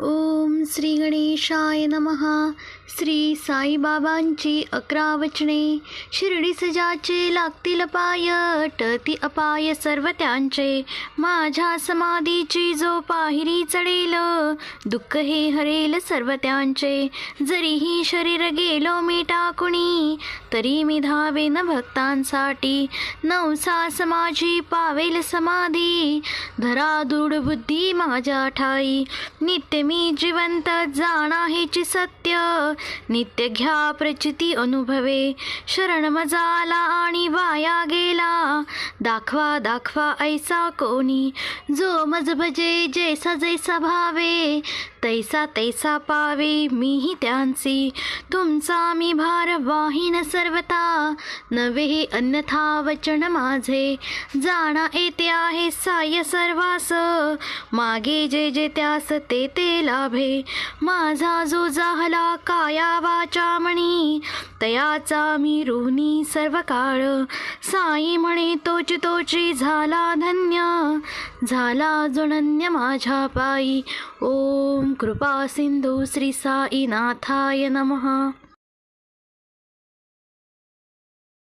ओम श्री गणेशाय नमः. श्री साईबाबांची अकरा वचने. शिर्डी सजाचे लागतील पाय टती अपाय सर्व त्यांचे. माझ्या समाधीची जो पाहिरी चढेल दुःख हे हरेल सर्व त्यांचे. जरीही शरीर गेलो मी टाकुणी तरी मी धावेन भक्तांसाठी. नवसा समाजी पावेल समाधी धरा दृढ बुद्धी माझ्या ठाई. नित्य मी जिवंत जाणा हेची सत्य. नित्य घ्या प्रचिती अनुभवे. शरण मजाला आणि वाया दाखवा दाखवा ऐसा कोणी. जो मज भजे जैसा जैसा भावे तैसा तैसा पावे मीही त्यांची तुमचा मी भार वाहीन सर्वता नवे अन्यथा वचन माझे. जाणा येते आहे साय सर्वास मागे जे जे त्यास ते ते लाभे. माझा जो जाहला काया वाचा म्हणी तयाचा मी ऋणी सर्व काळ साई म्हणे तोच तोची झाला धन्य. झाला जुणन्य माझ्या पायी. ओम कृपा सिंधू श्री साईनाथाय नमः.